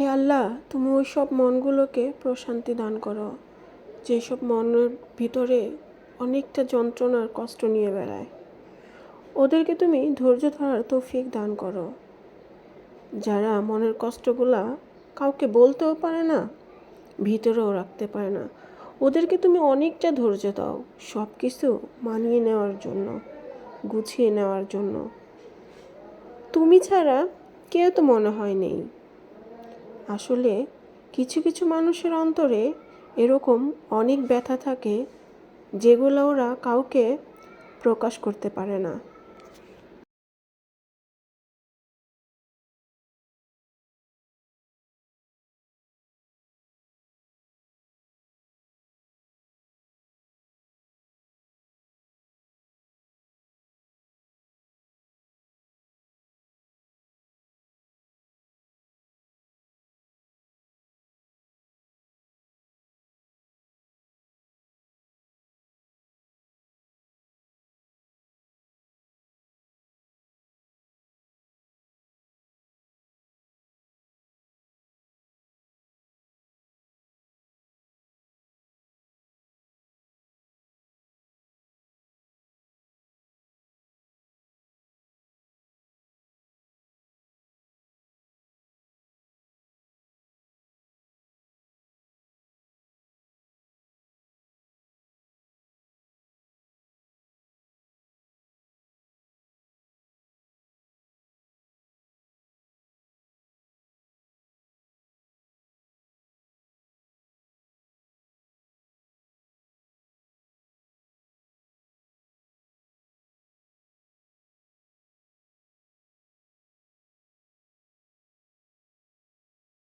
হে আল্লাহ, তুমি ওই সব মনগুলোকে প্রশান্তি দান করো। যেসব মনের ভিতরে অনেকটা যন্ত্রণার কষ্ট নিয়ে বেড়ায়, ওদেরকে তুমি ধৈর্য ধরার তৌফিক দান করো। যারা মনের কষ্টগুলা কাউকে বলতেও পারে না, ভিতরেও রাখতে পারে না, ওদেরকে তুমি অনেকটা ধৈর্য দাও সব কিছু মানিয়ে নেওয়ার জন্য, গুছিয়ে নেওয়ার জন্য। তুমি ছাড়া কেউ তো মনে হয় নেই। আসলে কিছু কিছু মানুষের অন্তরে এরকম অনেক ব্যথা থাকে যেগুলো ওরা কাউকে প্রকাশ করতে পারে না।